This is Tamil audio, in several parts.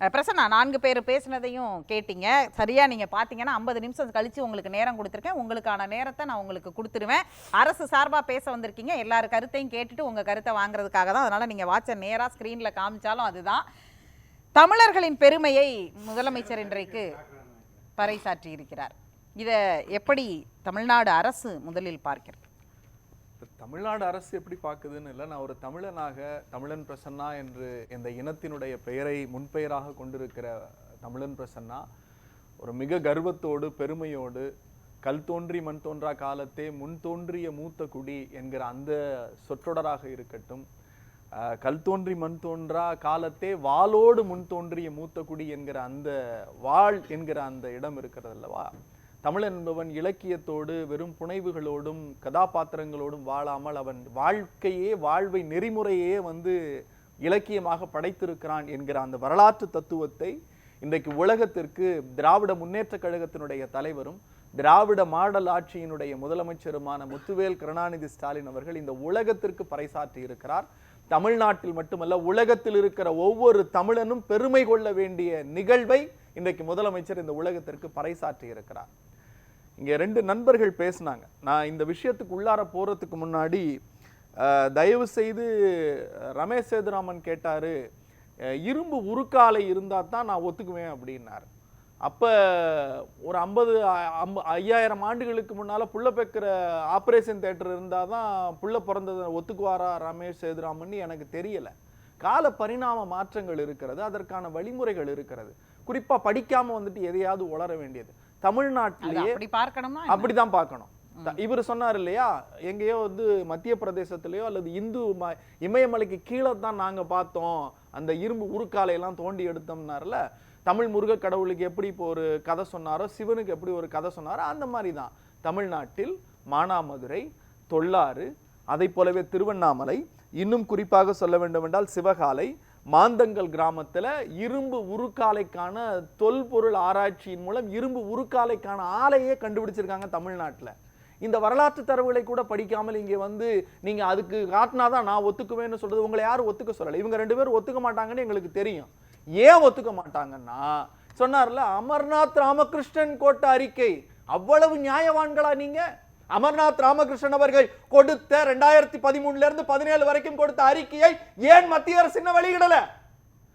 பிரசன்னா நான்கு பேர் பேசினதையும் கேட்டீங்க. சரியாக நீங்கள் பார்த்தீங்கன்னா ஐம்பது நிமிஷம் கழித்து உங்களுக்கு நேரம் கொடுத்துருக்கேன். உங்களுக்கான நேரத்தை நான் உங்களுக்கு கொடுத்துருவேன். அரசு சார்பாக பேச வந்திருக்கீங்க. எல்லார் கருத்தையும் கேட்டுட்டு உங்கள் கருத்தை வாங்குறதுக்காக தான். அதனால் நீங்கள் வாட்சை நேராக ஸ்க்ரீனில் காமிச்சாலும் அதுதான். தமிழர்களின் பெருமையை முதலமைச்சர் இன்றைக்கு பறைசாற்றி இருக்கிறார் இதை எப்படி தமிழ்நாடு அரசு முதலில் பார்க்கிறது? தமிழ்நாடு அரசு எப்படி பார்க்குதுன்னு இல்லை நான் ஒரு தமிழனாக தமிழன் பிரசன்னா என்று இந்த இனத்தினுடைய பெயரை முன்பெயராக கொண்டிருக்கிற தமிழன் பிரசன்னா ஒரு மிக கர்வத்தோடு பெருமையோடு கல் தோன்றி மண் தோன்றா காலத்தே முன் தோன்றிய மூத்த குடி என்கிற அந்த சொற்றொடராக இருக்கட்டும் கல் தோன்றி மண் தோன்றா காலத்தே வாளோடு முன் தோன்றிய மூத்த குடி என்கிற அந்த வாழ் என்கிற அந்த இடம் இருக்கிறது அல்லவா? தமிழ் என்பவன் இலக்கியத்தோடு வெறும் புனைவுகளோடும் கதாபாத்திரங்களோடும் வாழாமல் அவன் வாழ்க்கையே வாழ்வை நெறிமுறையே வந்து இலக்கியமாக படைத்திருக்கிறான் என்கிற அந்த வரலாற்று தத்துவத்தை இன்றைக்கு உலகத்திற்கு திராவிட முன்னேற்ற கழகத்தினுடைய தலைவரும் திராவிட மாடல் ஆட்சியினுடைய முதலமைச்சருமான முத்துவேல் கருணாநிதி ஸ்டாலின் அவர்கள் இந்த உலகத்திற்கு பறைசாற்றி இருக்கிறார். தமிழ்நாட்டில் மட்டுமல்ல உலகத்தில் இருக்கிற ஒவ்வொரு தமிழனும் பெருமை கொள்ள வேண்டிய நிகழ்வை இன்றைக்கு முதலமைச்சர் இந்த உலகத்திற்கு பறைசாற்றி இருக்கிறார். இங்கே ரெண்டு நண்பர்கள் பேசினாங்க. நான் இந்த விஷயத்துக்கு உள்ளார போகிறதுக்கு முன்னாடி தயவு செய்து ரமேஷ் சேதுராமன் கேட்டார் இரும்பு உருக்காலை இருந்தால் தான் நான் ஒத்துக்குவேன் அப்படின்னார். அப்போ ஒரு ஐம்பது ஐயாயிரம் ஆண்டுகளுக்கு முன்னால் புள்ள பெக்கிற ஆப்ரேஷன் தேட்டர் இருந்தால் தான் புள்ள பிறந்ததை ஒத்துக்குவாரா ரமேஷ் சேதுராமன் எனக்கு தெரியலை. கால பரிணாம மாற்றங்கள் இருக்கிறது அதற்கான வழிமுறைகள் இருக்கிறது. குறிப்பாக படிக்காமல் வந்துட்டு எதையாவது உளர வேண்டியது. தமிழ்நாட்டிலேயே அப்படி பார்க்கணும்னா என்ன? அப்படிதான் பார்க்கணும். இவர் சொன்னார் இல்லையா? எங்கேயோ வந்து மத்திய பிரதேசத்திலேயோ அல்லது இந்து இமயமலைக்கு கீழே தான் நாங்க பார்த்தோம். அந்த இரும்பு உருக்காலை எல்லாம் தோண்டி எடுத்தோம்னார்ல தமிழ் முருக கடவுளுக்கு எப்படி இப்போ ஒரு கதை சொன்னாரோ சிவனுக்கு எப்படி ஒரு கதை சொன்னாரோ அந்த மாதிரி தான் தமிழ்நாட்டில் மானாமதுரை தொள்ளாறு அதை போலவே திருவண்ணாமலை இன்னும் குறிப்பாக சொல்ல வேண்டுமென்றால் சிவகாலை மாந்தங்கல் கிராமத்தில் இரும்பு உருக்காலைக்கான தொல்பொருள் ஆராய்ச்சியின் மூலம் இரும்பு உருக்காலைக்கான ஆலையே கண்டுபிடிச்சிருக்காங்க தமிழ்நாட்டில். இந்த வரலாற்று தரவுகளை கூட படிக்காமல் இங்கே வந்து நீங்கள் அதுக்கு காட்டினா தான் நான் ஒத்துக்குவேன்னு சொல்றது உங்களை யாரும் ஒத்துக்க சொல்லலை. இவங்க ரெண்டு பேரும் ஒத்துக்க மாட்டாங்கன்னு எங்களுக்கு தெரியும். ஏன் ஒத்துக்க மாட்டாங்கன்னா சொன்னார்ல அமர்நாத் ராமகிருஷ்ணன் கோட்ட அறிக்கை. அவ்வளவு நியாயவான்களா நீங்கள் அமர்நாத் ராமகிருஷ்ணன் அவர்கள் கொடுத்த ரெண்டாயிரத்தி பதிமூணுல இருந்து பதினேழு வரைக்கும் கொடுத்த அறிக்கையை ஏன் மத்திய அரசு இன்னும் வெளியிடல?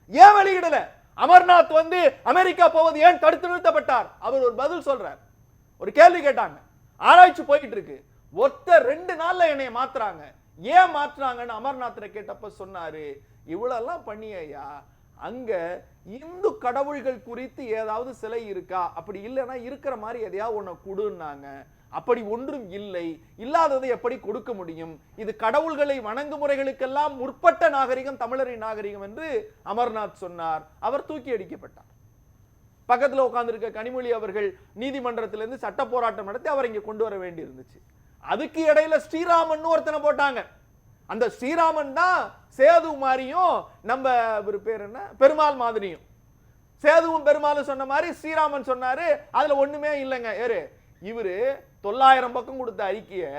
ஏன் வெளியிடல? அமர்நாத் வந்து அமெரிக்கா போவது ஏன் தடுத்து நிறுத்தப்பட்டார்? அவர் ஒரு பதில் சொல்றார். ஒரு கேள்வி கேட்டாங்க. ஆராய்ச்சி போயிட்டு இருக்கு. ஒத்த ரெண்டு நாள்ல என்னைய மாத்துறாங்க. ஏன் மாத்துறாங்கன்னு அமர்நாத்ல கேட்டப்ப சொன்னாரு. இவ்வளவு பண்ணியா அங்க இந்து கடவுள்கள் குறித்து ஏதாவது சிலை இருக்கா? அப்படி இல்லைன்னா இருக்கிற மாதிரி எதையாவது ஒண்ணு கொடுன்னாங்க. அப்படி ஒன்றும் இல்லை. இல்லாததை எப்படி கொடுக்க முடியும்? இது கடவுள்களை வணங்கு முறைகளுக்கெல்லாம் முற்பட்ட நாகரிகம் தமிழரின் நாகரிகம் என்று அமர்நாத் சொன்னார். அவர் தூக்கி அடிக்கப்பட்டார். பக்கத்தில் உட்கார்ந்துருக்க கனிமொழி அவர்கள் நீதிமன்றத்திலிருந்து சட்ட போராட்டம் நடத்தி அவர் இங்கே கொண்டு வர வேண்டி இருந்துச்சு அதுக்கு இடையில ஸ்ரீராமன் ஒருத்தனை போட்டாங்க. அந்த ஸ்ரீராமன் தான் சேது மாதிரியும் நம்ம இவர் பேர் என்ன? பெருமாள் மாதிரியும். சேதுவும் பெருமாளும் சொன்ன மாதிரி ஸ்ரீராமன் சொன்னாரு. அதுல ஒண்ணுமே இல்லைங்க. ஏறு இவரு தொள்ளாயிரம் பக்கம் கொடுத்த அறிக்கையை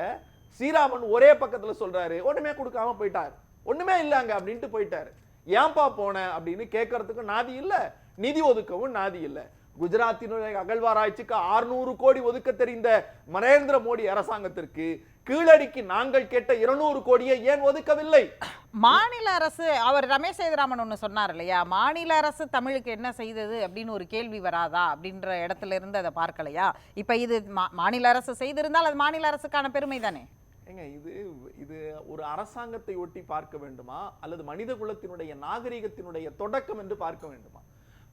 ஸ்ரீராமன் ஒரே பக்கத்தில் சொல்றாரு. ஒண்ணுமே கொடுக்காம போயிட்டார். ஒண்ணுமே இல்லைங்க அப்படின்ட்டு போயிட்டாரு. ஏன்பா போன அப்படின்னு கேட்கறதுக்கு நாதி இல்லை நிதி ஒதுக்கவும் நாதி இல்லை. குஜராத்தினுடைய அகழ்வாராய்ச்சிக்கு 600 கோடி ஒதுக்க தெரிந்த நரேந்திர மோடி அரசாங்கத்திற்கு கீழடிக்கு நாங்கள் கேட்ட 200 கோடியை ஏன் ஒதுக்கவில்லை? மாநில அரசு அவர் ரமேஷ் சேதுராமன் ஒன்று சொன்னார் இல்லையா? மாநில அரசு தமிழுக்கு என்ன செய்தது அப்படின்னு ஒரு கேள்வி வராதா அப்படின்ற இடத்துல இருந்து அதை பார்க்கலையா? இப்போ இது மா- மாநில அரசு செய்திருந்தால் அது மாநில அரசுக்கான பெருமை தானே? ஏங்க இது இது ஒரு அரசாங்கத்தை ஒட்டி பார்க்க வேண்டுமா? அல்லது மனித குலத்தினுடைய நாகரிகத்தினுடைய தொடக்கம் என்று பார்க்க வேண்டுமா?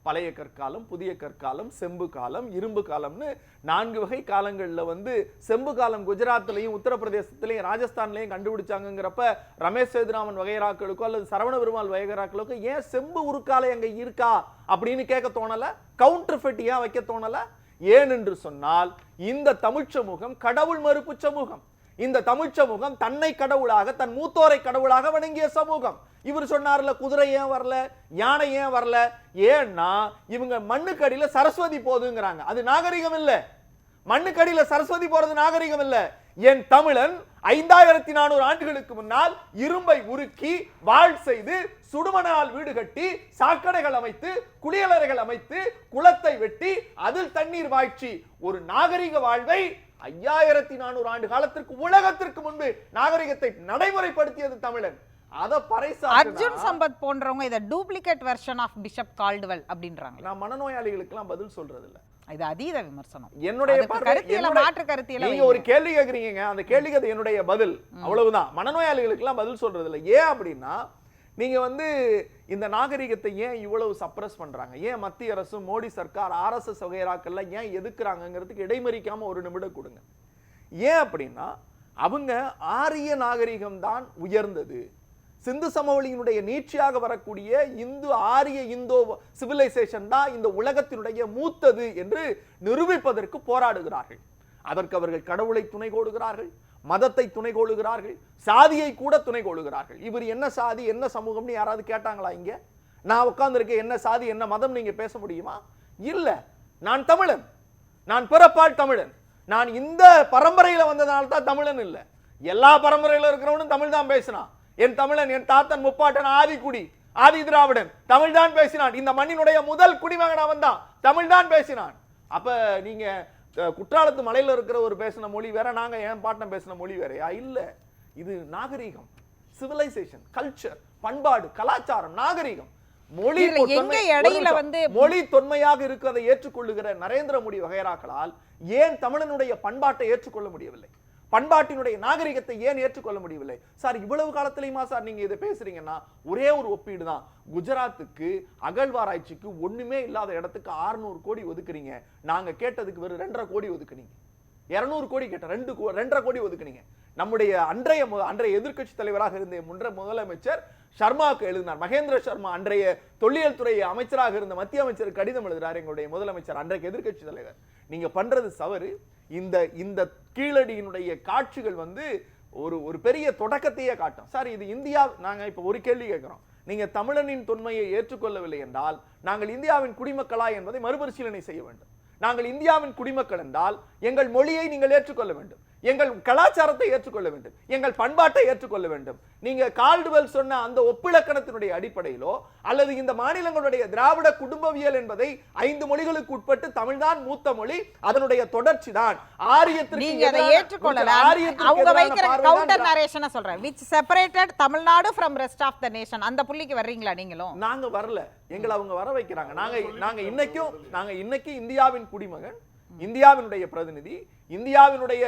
பழைய கற்காலம் புதிய கற்காலம் செம்பு காலம் இரும்பு காலம்னு நான்கு வகை காலங்களில் வந்து செம்பு காலம் குஜராத்லயும் உத்தரப்பிரதேசத்திலையும் ராஜஸ்தான்லயும் கண்டுபிடிச்சாங்கங்கிறப்ப ரமேஷ் சேதுராமன் வகைராக்களுக்கோ அல்லது சரவண பெருமாள் வகைராக்களுக்கோ ஏன் செம்பு உருக்காலை அங்கே இருக்கா அப்படின்னு கேட்க தோணல? கவுண்டர் ஃபெட் ஏன் வைக்க தோணல? ஏனென்று சொன்னால் இந்த தமிழ் சமூகம் கடவுள் மறுப்பு சமூகம். இந்த தமிழ் சமூகம் தன்னை கடவுளாக தன் மூத்தோரை கடவுளாக வணங்கிய சமூகம். இவர் சொன்னார்ல குதிரை ஏன் வரல யானை ஏன் வரல? ஏன்னா இவங்க மண்ணுக்கடியில் சரஸ்வதி போதுங்கிறாங்க. அது நாகரிகம் இல்லை. மண்ணுக்கடியில் சரஸ்வதி போறது நாகரிகம் இல்லை. என் தமிழன் ஐந்தாயிரத்தி நானூறு ஆண்டுகளுக்கு முன்னால் இரும்பை உருக்கி வாழ் செய்து சுடுமணால் வீடு கட்டி சாக்கடைகள் அமைத்து குளியலறைகள் அமைத்து குளத்தை வெட்டி அதில் தண்ணீர் வாய்ச்சி ஒரு நாகரிக வாழ்வை ஐயாயிரத்தி நானூறு ஆண்டு காலத்திற்கு உலகத்திற்கு முன்பு நாகரிகத்தை நடைமுறைப்படுத்தியது தமிழன். அர்ஜுன் சம்பத் போன்றவங்க இதை duplicate version of Bishop Caldwell அப்படின்றாங்க. நான் மனநோயாளிகளுக்கெல்லாம் பதில் சொல்றது இல்ல இது அதீத விமர்சனம். என்னுடைய கருத்தியல மாற்று கருத்தியல நீங்க. ஒரு கேள்வி கேக்குறீங்க அந்த கேள்விக்கு அது என்னுடைய பதில். அவ்வளவுதான். மனநோயாளிகளுக்கு எல்லாம் பதில் சொல்றது இல்ல ஏன் அப்படின்னா நீங்க வந்து இந்த நாகரிகத்தை ஏன் இவ்வளவு சப்ரஸ் பண்றாங்க? ஏன் மத்திய அரசு மோடி சர்க்கார் ஆர்எஸ்எஸ் வகைராக்கள்ல ஏன் எதுக்குறாங்கிறதுக்கு இடைமறிக்காம ஒரு நிமிடம் கொடுங்க. ஏன் அப்படின்னா அவங்க ஆரிய நாகரிகம் தான் உயர்ந்தது. சிந்து சமவெளியினுடைய நீட்சியாக வரக்கூடிய இந்து ஆரிய இந்தோ சிவிலைசேஷன் தான் இந்த உலகத்தினுடைய மூத்தது என்று நிரூபிப்பதற்கு போராடுகிறார்கள். அதற்கு அவர்கள் கடவுளை துணை கோடுகிறார்கள் மதத்தை துணை கோளுகிறார்கள் சாதியை கூட துணை கோளுகிறார்கள் இவர் என்ன சாதி என்ன சமூகம்னு யாராவது கேட்டாங்களா இங்க? நான் உட்கார்ந்திருக்கேன் என்ன சாதி என்ன மதம் நீங்க பேச முடியுமா? இல்லை. நான் தமிழன். நான் பிறப்பால் தமிழன். நான் இந்த பரம்பரையில் வந்ததால தான் தமிழன் இல்லை. எல்லா பரம்பரையில் இருக்கிறவனும் தமிழ் தான் பேசினான் என் தமிழன் என் தாத்தன் முப்பாட்டன் ஆதிக்குடி ஆதி திராவிடன். தமிழ் தான் பேசினான். இந்த மண்ணினுடைய முதல் குடிமகன் அவன் தான் தமிழ் தான் பேசினான். அப்ப நீங்க குற்றாலத்து மலையில இருக்கிற ஒரு பேசின மொழி வேற நாங்க என் பாட்டன் பேசின மொழி வேறயா? இல்ல. இது நாகரீகம். சிவிலைசேஷன் கல்ச்சர் பண்பாடு கலாச்சாரம் நாகரீகம். மொழி இடையில. வந்து- மொழி தொன்மையாக இருக்கிறதை ஏற்றுக்கொள்ளுகிற நரேந்திர மோடி வகைராக்களால் ஏன் தமிழனுடைய பண்பாட்டை ஏற்றுக்கொள்ள முடியவில்லை? பண்பாட்டினுடைய நாகரிகத்தை ஏன் ஏற்றுக்கொள்ள முடியவில்லை? சார் இவ்வளவு காலத்திலையுமா சார் நீங்க இதை பேசுறீங்கன்னா ஒரே ஒரு ஒப்பீடு தான் குஜராத்துக்கு அகழ்வாராய்ச்சிக்கு ஒண்ணுமே இல்லாத இடத்துக்கு 600 கோடி ஒதுக்குறீங்க. நாங்க கேட்டதுக்கு வெறும் ரெண்டரை கோடி ஒதுக்குனீங்க. 200 கோடி கேட்டேன். ரெண்டு கோ- ரெண்டரை கோடி ஒதுக்குனீங்க. நம்முடைய அன்றைய அன்றைய எதிர்க்கட்சி தலைவராக இருந்த முன்ற முதலமைச்சர் சர்மாவுக்கு எழுதினார். மகேந்திர சர்மா அன்றைய தொல்லியல் துறை அமைச்சராக இருந்த மத்திய அமைச்சர் கடிதம் எழுதுறார் எங்களுடைய முதலமைச்சர். அன்றைக்கு எதிர்கட்சி தலைவர். நீங்க பண்றது சவறு இந்த இந்த கீழடியினுடைய காட்சிகள் வந்து ஒரு ஒரு பெரிய தொடக்கத்தையே காட்டும். சார் இது இந்தியா நாங்க இப்ப ஒரு கேள்வி கேட்கிறோம். நீங்க தமிழனின் தொன்மையை ஏற்றுக்கொள்ளவில்லை என்றால் நாங்கள் இந்தியாவின் குடிமக்களா என்பதை மறுபரிசீலனை செய்ய வேண்டும். நாங்கள் இந்தியாவின் குடிமக்கள் என்றால் எங்கள் மொழியை நீங்கள் ஏற்றுக்கொள்ள வேண்டும். எங்கள் கலாச்சாரத்தை ஏற்றுக்கொள்ள வேண்டும். எங்கள் பண்பாட்டை ஏற்றுக்கொள்ள வேண்டும். நீங்க கால்டுவெல் சொன்ன அந்த ஒப்பிலக்கணத்தினுடைய அடிப்படையிலோ அல்லது இந்த மாநிலங்களுடைய திராவிட குடும்பவியல் என்பதை ஐந்து மொழிகளுக்கு உட்பட்டு தமிழ்தான் மூத்த மொழி அதனுடைய தொடர்ச்சி தான். ஆரியத்திற்கு சொல்றேன். Which separated Tamil Nadu from rest of the nation அந்த புள்ளிக்கு வர்றீங்களா நீங்களும்? நாங்க வரல. எங்களை அவங்க வர வைக்கிறாங்க. நாங்க நாங்க இன்னைக்கும் நாங்க இன்னைக்கு இந்தியாவின் குடிமகன் இந்தியாவினுடைய பிரதிநிதி. இந்தியாவினுடைய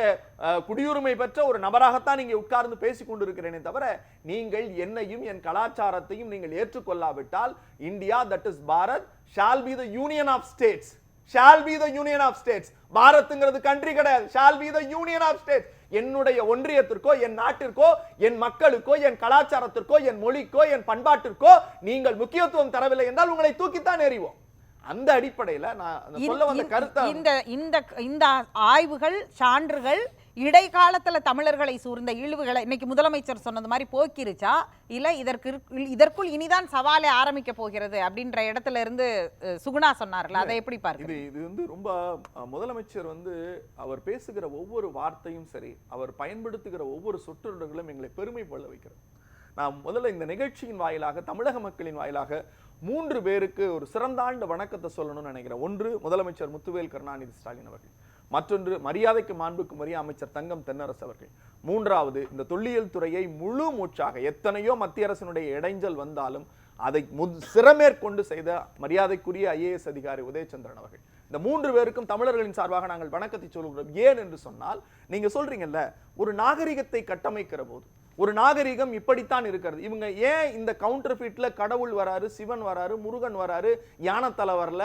குடியுரிமை பெற்ற ஒரு நபராகத்தான் நீங்க உட்கார்ந்து பேசிக் கொண்டிருக்கிறேனே தவிர நீங்கள் என்னையும் என் கலாச்சாரத்தையும் நீங்கள் ஏற்றுக்கொள்ளாவிட்டால் India that is Bharat shall be the union of states shall be the union of states பாரத்ங்கிறது country கிடையாது. Shall be the union of states என்னுடைய ஒன்றியத்திற்கோ என் நாட்டிற்கோ என் மக்களுக்கோ என் கலாச்சாரத்திற்கோ என் மொழிக்கோ என் பண்பாட்டிற்கோ நீங்கள் முக்கியத்துவம் தரவில்லை என்றால் உங்களை தூக்கித்தான் எறிவோம். அந்த அடிப்படையில நான் சொல்ல வந்த கருத்தை இந்த இந்த இந்த ஆய்வுகள் சான்றுகள் இடைக்காலத்துல தமிழர்களை சூழ்ந்த இழிவுகளை இன்னைக்கு முதலமைச்சர் சொன்னது மாதிரி போக்கிருச்சா? இல்ல இதற்கு இதற்குள் இனிதான் சவாலே ஆரம்பிக்க போகிறது அப்படின்ற இடத்துல இருந்து சுகுணா சொன்னார்ல அதை எப்படி இது பார்க்க இது வந்து ரொம்ப முதலமைச்சர் வந்து அவர் பேசுகிற ஒவ்வொரு வார்த்தையும் சரி அவர் பயன்படுத்துகிற ஒவ்வொரு சொற்றொடர்களும் எங்களை பெருமை கொள்ள வைக்கிறது. நான் முதல்ல இந்த நிகழ்ச்சியின் வாயிலாக தமிழக மக்களின் வாயிலாக மூன்று பேருக்கு ஒரு சிறந்தாண்டு வணக்கத்தை சொல்லணும்னு நினைக்கிறேன். ஒன்று முதலமைச்சர் முத்துவேல் கருணாநிதி ஸ்டாலின் அவர்கள். மற்றொன்று மரியாதைக்கு மாண்புக்கு மரியா அமைச்சர் தங்கம் தென்னரசு அவர்கள். மூன்றாவது இந்த தொல்லியல் துறையை முழு மூச்சாக எத்தனையோ மத்திய அரசினுடைய இடைஞ்சல் வந்தாலும் அதை முத் சிறமேற்கொண்டு செய்த மரியாதைக்குரிய ஐஏஎஸ் அதிகாரி உதயச்சந்திரன் அவர்கள். இந்த மூன்று பேருக்கும் தமிழர்களின் சார்பாக நாங்கள் வணக்கத்தை சொல்கிறோம் ஏன் என்று சொன்னால் நீங்கள் சொல்றீங்கல்ல ஒரு நாகரிகத்தை கட்டமைக்கிற போது ஒரு நாகரிகம் இப்படித்தான் இருக்கிறது. இவங்க ஏன் இந்த கவுண்டர் ஃபீட்ல கடவுள் வராரு சிவன் வராரு முருகன் வராரு யானைத்தலை வரல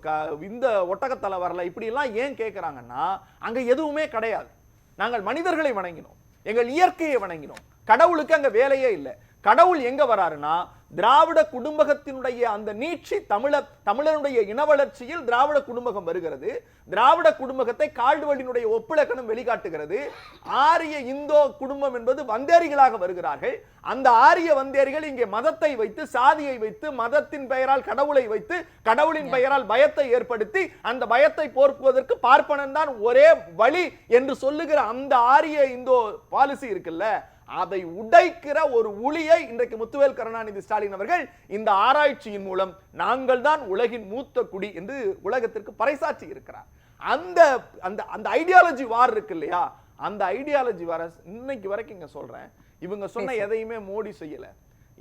க- இந்த ஒட்டகத்தலை வரல இப்படிலாம் ஏன் கேட்குறாங்கன்னா அங்கே எதுவுமே கிடையாது. நாங்கள் மனிதர்களை வணங்கினோம். எங்கள் இயற்கையை வணங்கினோம். கடவுளுக்கு அங்கே வேலையே இல்லை. கடவுள் எங்க வராருன்னா திராவிட குடும்பகத்தினுடைய அந்த நீட்சி தமிழர் தமிழருடைய இன வளர்ச்சியில் திராவிட குடும்பகம் வருகிறது. திராவிட குடும்பகத்தை கால்டுவலினுடைய ஒப்பிலக்கணம் வெளிக்காட்டுகிறது. ஆரிய இந்தோ குடும்பம் என்பது வந்தேரிகளாக வருகிறார்கள். அந்த ஆரிய வந்தேரிகள் இங்கே மதத்தை வைத்து சாதியை வைத்து மதத்தின் பெயரால் கடவுளை வைத்து கடவுளின் பெயரால் பயத்தை ஏற்படுத்தி அந்த பயத்தை போர்க்குவதற்கு பார்ப்பனன் தான் ஒரே வழி என்று சொல்லுகிற அந்த ஆரிய இந்தோ பாலிசி இருக்குல்ல அதை உடைக்கிற ஒரு உளியை இன்றைக்கு முத்துவேல் கருணாநிதி ஸ்டாலின் அவர்கள் இந்த ஆராய்ச்சியின் மூலம் நாங்கள் தான் உலகின் மூத்த குடி என்று உலகத்திற்கு பறைசாற்றி இருக்கிறார். அந்த அந்த அந்த ஐடியாலஜி வார் இருக்கு இல்லையா? அந்த ஐடியாலஜி வார இன்னைக்கு வரைக்கும் இங்க சொல்றேன். இவங்க சொன்ன எதையுமே மோடி செய்யல.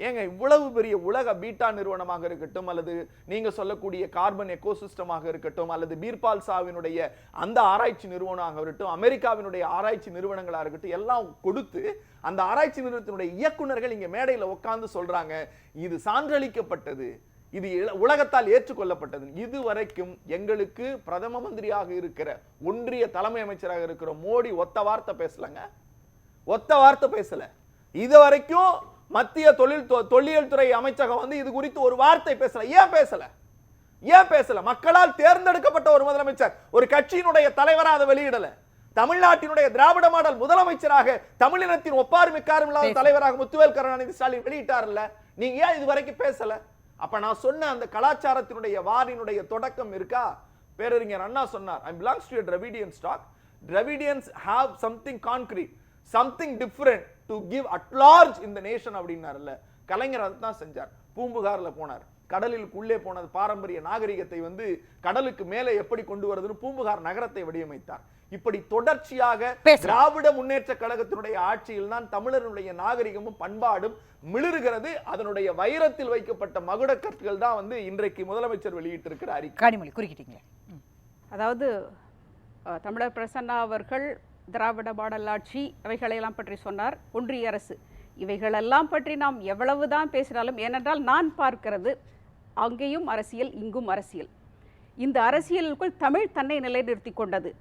ஏங்க இவ்வளவு பெரிய உலக பீட்டா நிறுவனமாக இருக்கட்டும் அல்லது நீங்க சொல்லக்கூடிய கார்பன் எக்கோசிஸ்டமாக இருக்கட்டும் அல்லது பீர்பால் சாவினுடைய அந்த ஆராய்ச்சி நிறுவனமாக இருக்கட்டும் அமெரிக்காவினுடைய ஆராய்ச்சி நிறுவனங்களாக இருக்கட்டும் எல்லாம் கொடுத்து அந்த ஆராய்ச்சி நிறுவனத்தினுடைய இயக்குனர்கள் இங்க மேடையில் உட்கார்ந்து சொல்றாங்க இது சான்றளிக்கப்பட்டது இது உலகத்தால் ஏற்றுக்கொள்ளப்பட்டது. இதுவரைக்கும் எங்களுக்கு பிரதம மந்திரியாக இருக்கிற ஒன்றிய தலைமை அமைச்சராக இருக்கிற மோடி ஒத்த வார்த்தை பேசலங்க. ஒத்த வார்த்தை பேசல. இது வரைக்கும் மத்திய தொழில் தொல்லியல் துறை அமைச்சகம் வந்து இது குறித்து ஒரு வார்த்தை பேசல. ஏன் பேசல? ஏன் பேசல? மக்களால் தேர்ந்தெடுக்கப்பட்ட ஒரு முதலமைச்சர் ஒரு கட்சியினுடைய தலைவரா அதை வெளியிடல. தமிழ்நாட்டினுடைய திராவிட மாடல் முதலமைச்சராக தமிழினத்தின் ஒப்பாரி மிக்காரும் இல்லாத. தலைவராக முத்துவேல் கருணாநிதி ஸ்டாலின் வெளியிட்டார்ல நீங்க ஏன் இது வரைக்கும் பேசல? அப்ப நான் சொன்ன அந்த கலாச்சாரத்தினுடைய வாரினுடைய தொடக்கம் இருக்கா? பேரறிஞர் அண்ணா சொன்னார் I belongs to Dravidian stock Dravidians have something concrete something different to give at large இந்த நேஷன் அப்படின்னாருல்ல. கலைஞர் அதுதான் செஞ்சார். பூம்புகார்ல போனார். கடலில் உள்ளே போனது பாரம்பரிய நாகரிகத்தை வந்து கடலுக்கு மேலே எப்படி கொண்டு வருதுன்னு பூம்புகார் நகரத்தை வடிவமைத்தார். இப்படி தொடர்ச்சியாக. திராவிட முன்னேற்ற கழகத்தினுடைய ஆட்சியில் தான் தமிழருடைய நாகரிகமும் பண்பாடும் மிளிருகிறது. அதனுடைய வைரத்தில் வைக்கப்பட்ட மகுடக் கற்கள் தான் வந்து இன்றைக்கு முதலமைச்சர் வெளியிட்டிருக்கிற அறிக்கை குறுக்கிட்டீங்களே. அதாவது தமிழர் பிரசன்னா அவர்கள் திராவிட மாடலாட்சி இவைகளையெல்லாம் பற்றி சொன்னார். ஒன்றிய அரசு. இவைகளெல்லாம் பற்றி நாம் எவ்வளவுதான் பேசினாலும் ஏனென்றால் நான் பார்க்கிறது அங்கேயும் அரசியல் இங்கும் அரசியல். இந்த அரசியலுக்குள் தமிழ் தன்னை நிலைநிறுத்தி கொண்டது.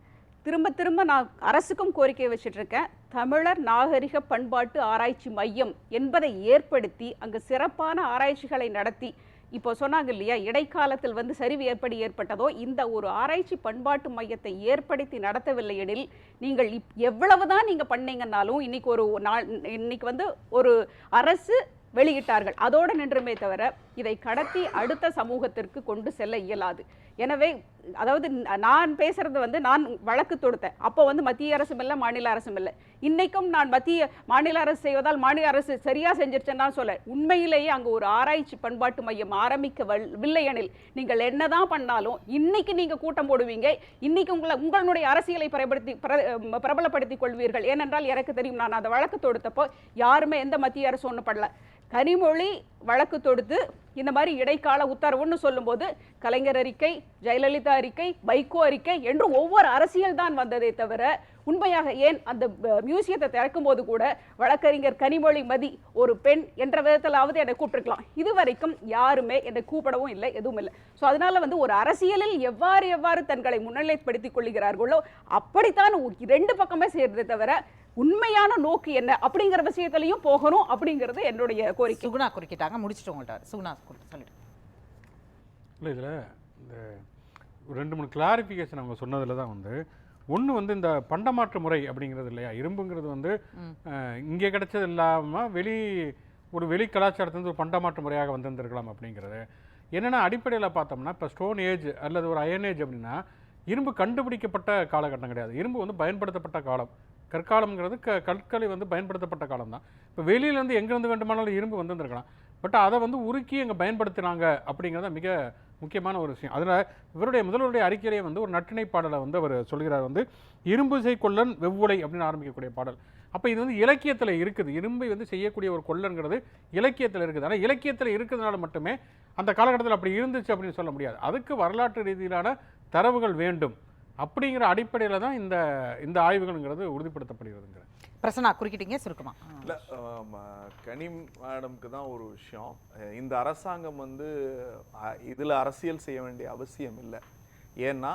திரும்ப திரும்ப நான் அரசுக்கும் கோரிக்கை வச்சிட்ருக்கேன். இருக்கேன் தமிழர் நாகரிக பண்பாட்டு ஆராய்ச்சி மையம் என்பதை ஏற்படுத்தி அங்கு சிறப்பான ஆராய்ச்சிகளை நடத்தி இப்போ சொன்னாங்க இல்லையா இடைக்காலத்தில் வந்து சரிவு எப்படி ஏற்பட்டதோ இந்த ஒரு ஆராய்ச்சி பண்பாட்டு மையத்தை ஏற்படுத்தி நடத்தவில்லை எனில் நீங்கள் இப் எவ்வளவுதான் நீங்கள் பண்ணீங்கன்னாலும் இன்னைக்கு ஒரு நாள் இன்னைக்கு வந்து ஒரு அரசு வெளியிட்டார்கள். அதோடு நின்றுமே தவிர இதை கடத்தி அடுத்த சமூகத்திற்கு கொண்டு செல்ல இயலாது. எனவே அதாவது நான் பேசுறது வந்து நான் வழக்கு தொடுத்தேன். அப்போ வந்து மத்திய அரசும் இல்லை மாநில அரசும் இல்லை. இன்னைக்கும் நான் மத்திய மாநில அரசு செய்வதால் மாநில அரசு சரியா செஞ்சிருச்சேன்னு தான் சொல்ல. உண்மையிலேயே அங்கே ஒரு ஆராய்ச்சி பண்பாட்டு மையம் ஆரம்பிக்கவில்லை எனில் நீங்கள் என்னதான் பண்ணாலும் இன்னைக்கு நீங்க கூட்டம் போடுவீங்க. இன்னைக்கு உங்களை உங்களுடைய அரசியலை பிரபலப்படுத்தி பிர- பிரபலப்படுத்திக் கொள்வீர்கள். ஏனென்றால் எனக்கு தெரியும் நான் அந்த வழக்கு தொடுத்தப்போ யாருமே எந்த மத்திய அரசு ஒன்றும் பண்ணல. கனிமொழி வழக்கு தொடுத்து இந்த மாதிரி இடைக்கால உத்தரவுன்னு சொல்லும்போது கலைஞர் அறிக்கை ஜெயலலிதா அறிக்கை வைகோ அறிக்கை என்று ஒவ்வொரு அரசியல் தான் வந்ததே தவிர உண்மையாக ஏன் அந்த மியூசியத்தை திறக்கும் போது கூட வழக்கறிஞர் கனிமொழி மதி ஒரு பெண் என்ற விதத்திலாவது என்னை கூப்பிட்டுருக்கலாம். இது வரைக்கும் யாருமே என்னை கூப்பிடவும் இல்லை எதுவும் இல்லை. ஸோ அதனால வந்து ஒரு அரசியலில் எவ்வாறு எவ்வாறு தங்களை முன்னிலைப்படுத்திக் கொள்கிறார்களோ அப்படித்தான் ரெண்டு பக்கமே சேர்ந்ததை தவிர உண்மையான நோக்கு என்ன அப்படிங்கிற விஷயத்திலையும் போகணும் அப்படிங்கிறது என்னுடைய கோரிக்கை. சுகுணா குறுக்கிட்டாங்க முடிச்சுட்டு உங்கள்கிட்ட சுகுணா. சொல்லிட்டு இல்லை இதில் இந்த ஒரு ரெண்டு மூணு கிளாரிஃபிகேஷன் அவங்க சொன்னதில் தான் வந்து ஒன்று வந்து இந்த பண்டமாற்று முறை அப்படிங்கிறது இல்லையா? இரும்புங்கிறது வந்து இங்கே கிடைச்சது இல்லாமல் வெளி ஒரு வெளி கலாச்சாரத்துலேருந்து ஒரு பண்டமாற்று முறையாக வந்திருந்திருக்கலாம் அப்படிங்கிறது. என்னென்னா அடிப்படையில் பார்த்தோம்னா இப்போ ஸ்டோன் ஏஜ் அல்லது ஒரு அயன் ஏஜ் அப்படின்னா இரும்பு கண்டுபிடிக்கப்பட்ட காலகட்டம் கிடையாது. இரும்பு வந்து பயன்படுத்தப்பட்ட காலம். கற்காலம்ங்கிறது க கற்களை வந்து பயன்படுத்தப்பட்ட காலம் தான் இப்போ வெளியிலேருந்து எங்கேருந்து வேண்டுமானாலும் இரும்பு வந்திருந்திருக்கலாம். பட் அதை வந்து உருக்கி அங்கே பயன்படுத்தினாங்க அப்படிங்கிறது மிக முக்கியமான ஒரு விஷயம். அதில் இவருடைய முதல்வருடைய அறிக்கையிலே வந்து ஒரு நட்டினை பாடலை வந்து அவர் சொல்கிறார் வந்து இரும்பு செய் கொல்லன் வெவ்வுலை அப்படின்னு ஆரம்பிக்கக்கூடிய பாடல். அப்போ இது வந்து இலக்கியத்தில் இருக்குது. இரும்பை வந்து செய்யக்கூடிய ஒரு கொல்லங்கிறது இலக்கியத்தில் இருக்குது. ஆனால் இலக்கியத்தில் இருக்கிறதுனால மட்டுமே அந்த காலகட்டத்தில் அப்படி இருந்துச்சு அப்படின்னு சொல்ல முடியாது. அதுக்கு வரலாற்று ரீதியிலான தரவுகள் வேண்டும் அப்படிங்கிற அடிப்படையில் தான் இந்த இந்த ஆய்வுகள்ங்கிறது உறுதிப்படுத்தப்படுகிறதுங்கிற பிரசனா குறுக்கிட்டீங்க சுருக்கமா. இல்ல கனிம் கனி மேடம்க்கு தான் ஒரு விஷயம். இந்த அரசாங்கம் வந்து அஹ், இதுல அரசியல் செய்ய வேண்டிய அவசியம் இல்லை. ஏன்னா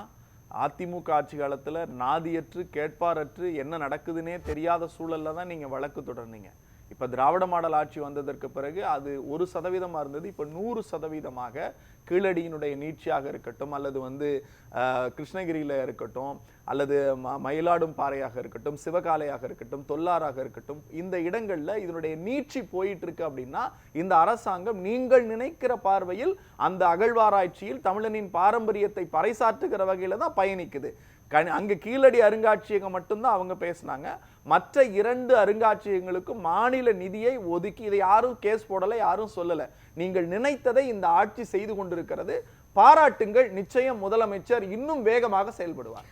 அதிமுக ஆட்சி காலத்துல நாதியற்று கேட்பாரற்று என்ன நடக்குதுன்னே தெரியாத சூழலில் தான் நீங்க வழக்கு தொடர்ந்தீங்க இப்போ திராவிட மாடல் ஆட்சி வந்ததற்கு பிறகு அது ஒரு சதவீதமாக இருந்தது. இப்போ நூறு சதவீதமாக கீழடியினுடைய நீட்சியாக இருக்கட்டும் அல்லது வந்து கிருஷ்ணகிரியில் இருக்கட்டும் அல்லது ம- மயிலாடும் பாறையாக இருக்கட்டும் சிவகாலையாக இருக்கட்டும் தொல்லாராக இருக்கட்டும் இந்த இடங்களில் இதனுடைய நீட்சி போயிட்டு இருக்கு அப்படின்னா இந்த அரசாங்கம் நீங்கள் நினைக்கிற பார்வையில் அந்த அகழ்வாராய்ச்சியில் தமிழனின் பாரம்பரியத்தை பறைசாற்றுகிற வகையில் தான் பயணிக்குது. அங்கே கீழடி அருங்காட்சியகம் மட்டும்தான் அவங்க பேசுனாங்க. மற்ற இரண்டு அருங்காட்சியகங்களுக்கும் மாநில நிதியை ஒதுக்கி இதை யாரும் கேஸ் போடலை யாரும் சொல்லலை. நீங்கள் நினைத்ததை இந்த ஆட்சி செய்து கொண்டிருக்கிறது. பாராட்டுங்கள் நிச்சயம் முதலமைச்சர் இன்னும் வேகமாக செயல்படுவார்.